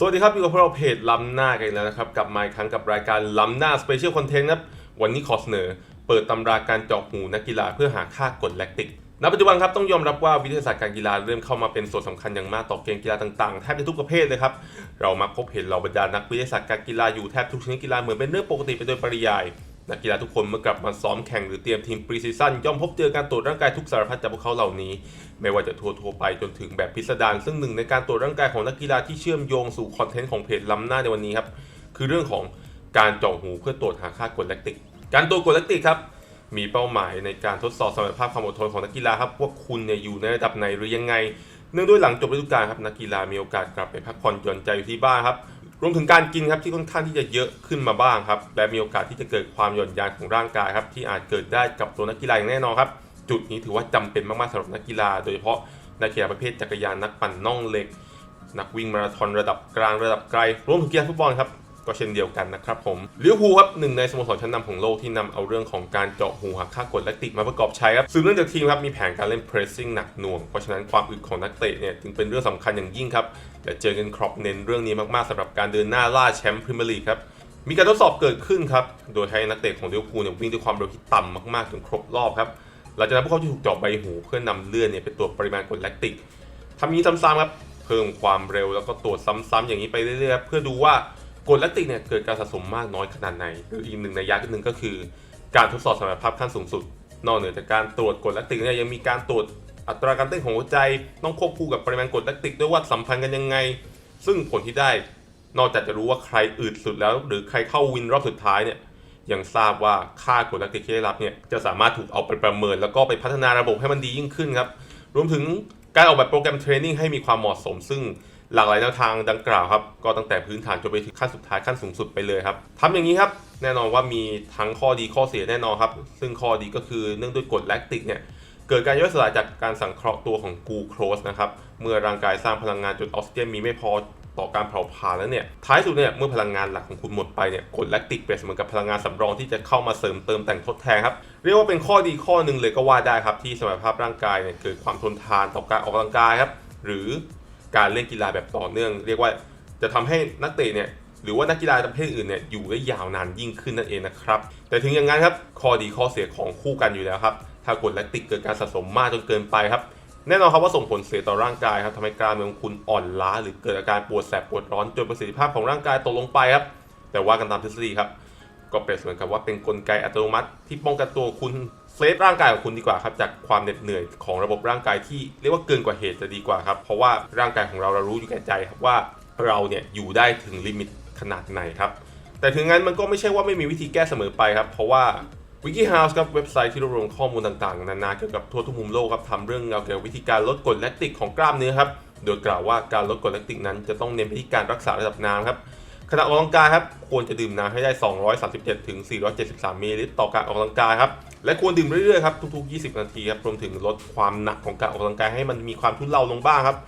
สวัสดีครับอยู่กับพวกเราเพจล้ำหน้ากันแล้วนะครับกลับมาอีกครั้งกับรายการล้ำหน้าสเปเชียลคอนเทนต์ครับวันนี้ขอเสนอ เปิดตำราการเจาะหูนักกีฬาเพื่อหาค่ากดแลคติกณปัจจุบันครับต้องยอมรับว่าวิทยาศาสตร์การกีฬาเริ่มเข้ามาเป็นส่วนสำคัญอย่างมากต่อเกมกีฬาต่างๆแทบจะทุกประเภทเลยครับเรามาพบเห็นเหล่าบรรดานักวิทยาศาสตร์การกีฬาอยู่แทบทุกชนิดกีฬาเหมือนเป็นเรื่องปกติไปโดยปริยาย นักกีฬาทุกคนเมื่อกลับมาซ้อมแข่งหรือเตรียมทีมปรีซีซั่นย่อมพบเจอการตรวจร่างกายทุกสารพัดจากพวกเขาเหล่านี้ ไม่ว่าจะทัวร์ทัวๆไปจนถึงแบบพิสดารซึ่งหนึ่งในการตรวจร่างกายของนักกีฬาที่เชื่อมโยงสู่คอนเทนต์ของเพจล้ำหน้าในวันนี้ครับคือเรื่องของการเจาะหูเพื่อตรวจหาค่ากรดแลคติก การตรวจกรดแลคติกครับมีเป้าหมายในการทดสอบสมรรถภาพความอดทนของนักกีฬาครับว่าคุณเนี่ยอยู่ในระดับไหนหรือยังไง เนื่องด้วยหลังจบฤดูกาลครับนักกีฬามีโอกาสกลับไปพักผ่อนหย่อนใจอยู่ที่บ้านครับ รวมถึงการกินครับที่ค่อนข้างที่จะเยอะขึ้นมาบ้างครับ และมีโอกาสที่จะเกิดความหย่อนยานของร่างกายครับที่อาจเกิดได้กับตัวนักกีฬาอย่างแน่นอนครับ จุดนี้ถือว่าจำเป็นมากๆสำหรับนักกีฬา โดยเฉพาะนักกีฬาประเภทจักรยานนักปั่นน่องเหล็ก นักวิ่งมาราธอนระดับกลางระดับไกล รวมถึงกีฬาฟุตบอลครับ ก็เช่นเดียวกันนะครับผมลิเวอร์พูลครับหนึ่งในสโมสรชั้นนำของโลกที่นำเอาเรื่องของการเจาะหูหาค่ากดแลคติกมาประกอบใช้ครับสืบเนื่องจากทีมครับมีแผนการเล่น pressing หนักหน่วง เพราะฉะนั้นความอึดของนักเตะเนี่ยจึงเป็นเรื่องสำคัญอย่างยิ่งครับและเจอกันครอปเน้นเรื่องนี้มากๆสำหรับการเดินหน้าล่าแชมป์พรีเมียร์ลีกครับมีการทดสอบเกิดขึ้นครับ โดยให้นักเตะของลิเวอร์พูลเนี่ยวิ่งด้วยความเร็วที่ต่ำมากๆจนครบรอบครับ หลังจากนั้นพวกเขาจะถูกเจาะใบหูเพื่อนำเลือดเนี่ยไปตรวจปริมาณกรดแลคติกทำนี้ซ้ำๆครับ เพิ่มความเร็วแล้วก็ตรวจซ้ำๆอย่างนี้ไปเรื่อยๆเพื่อดูว่า กรดแลคติกเนี่ยเกิดการสะสมมากน้อยขนาดไหนหรืออีกหนึ่งในยะหนึ่งก็คือ การทดสอบสมรรถภาพขั้นสูงสุด นอกเหนือจากการตรวจกรดแลคติกเนี่ยยังมีการตรวจอัตราการเต้นของหัวใจต้องควบคู่กับปริมาณกรดแลคติกด้วยว่าสัมพันธ์กันยังไง ซึ่งผลที่ได้ นอกจากจะรู้ว่าใครอืดสุดแล้ว หรือใครเข้าวินรอบสุดท้ายเนี่ยยังทราบว่าค่ากรดแลคติกที่ได้รับเนี่ยจะสามารถถูกเอาไปประเมิน แล้วก็ไปพัฒนาระบบให้มันดียิ่งขึ้นครับรวมถึงการออกแบบโปรแกรมเทรนนิ่งให้มีความเหมาะสม ซึ่ง หลากหลายแนวทางดังกล่าวครับก็ตั้งแต่พื้นฐานจนไปถึงขั้นสุดท้ายขั้นสูงสุดไปเลยครับทำอย่างนี้ครับแน่นอนว่ามีทั้งข้อดีข้อเสียแน่นอนครับ ซึ่งข้อดีก็คือเนื่องด้วยกรดแลคติกเนี่ยเกิดการย่อยสลายจากการสังเคราะห์ตัวของกูโครสนะครับเมื่อร่างกายสร้างพลังงานจนออกซิเจนมีไม่พอต่อการเผาผลาญแล้วเนี่ยท้ายสุดเนี่ยเมื่อพลังงานหลักของคุณหมดไปเนี่ยกรดแลคติกเปรียบเสมือนกับพลังงานสำรองที่จะเข้ามาเสริมเติมแต่งทดแทนครับเรียกว่าเป็นข้อดีข้อหนึ่งเลยก็ว่าได้ครับที่สมรรถภาพร่างกายเนี่ยเกิดความทนทานต่อการออกกำลังกายครับหรือ การเล่นกีฬาแบบต่อเนื่อง เรียกว่าจะทำให้นักเตะเนี่ยหรือว่านักกีฬาประเภทอื่นเนี่ยอยู่ได้ยาวนานยิ่งขึ้นนั่นเองนะครับ แต่ถึงอย่างนั้นครับข้อดีข้อเสียของคู่กันอยู่แล้วครับ ถ้ากรดแลคติกเกิดการสะสมมากจนเกินไปครับ แน่นอนครับว่าส่งผลเสียต่อร่างกายครับทำให้กล้ามเนื้อของคุณอ่อนล้า หรือเกิดอาการปวดแสบปวดร้อนจนประสิทธิภาพของร่างกายตกลงไปครับ แต่ว่ากันตามทฤษฎีครับ ก็เปรียบเสมือนกับว่าเป็นกลไกอัตโนมัติที่ป้องกันตัวคุณ เซฟร่างกายของคุณดีกว่าครับจากความเหน็ดเหนื่อยของระบบร่างกายที่เรียกว่าเกินกว่าเหตุจะดีกว่าครับเพราะว่าร่างกายของเราเรารู้อยู่แก่ใจครับว่าเราเนี่ยอยู่ได้ถึงลิมิตขนาดไหนครับแต่ถึงงั้นมันก็ไม่ใช่ว่าไม่มีวิธีแก้เสมอไปครับเพราะว่า WikiHouse ครับเว็บไซต์ที่รวบรวมข้อมูลต่างๆ นานาเกี่ยวกับทั่วทุกมุมโลกครับทำเรื่องราเกี่ยวกับวิธีการลดกรดแลคติกของกล้ามเนื้อครับโดยกล่าวว่าการลดกรดแลคติกนั้นจะต้องเน้นไปที่การรักษาระดับน้ำครับ ขณะออกกำลังกายครับควรจะดื่มน้ำให้ได้ 237ถึง473มิลลิลิตรต่อการออกกำลังกายครับและควรดื่มเรื่อยๆครับทุกๆ 20 นาทีครับรวมถึงลดความหนักของการออกกำลังกายให้มันมีความทุเลาลงบ้างครับ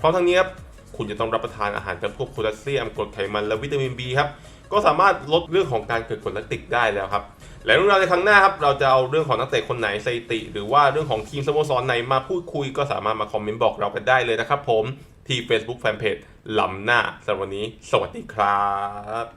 พร้อมทั้งนี้ครับคุณจะต้องรับประทานอาหารจำพวกโพแทสเซียมกรดไขมันและวิตามิน B ครับก็สามารถลดเรื่องของการเกิดกรดแลคติกได้แล้วครับและเรื่องราวในครั้งหน้าครับเราจะเอาเรื่องของนักเตะคนไหนสถิติ หรือว่าเรื่องของทีมสโมสรไหนมาพูดคุยก็สามารถมาคอมเมนต์บอกเรากันได้เลยนะครับผม ที่ Facebook Fanpage ลำหน้าสำหรับวันนี้ สวัสดีครับ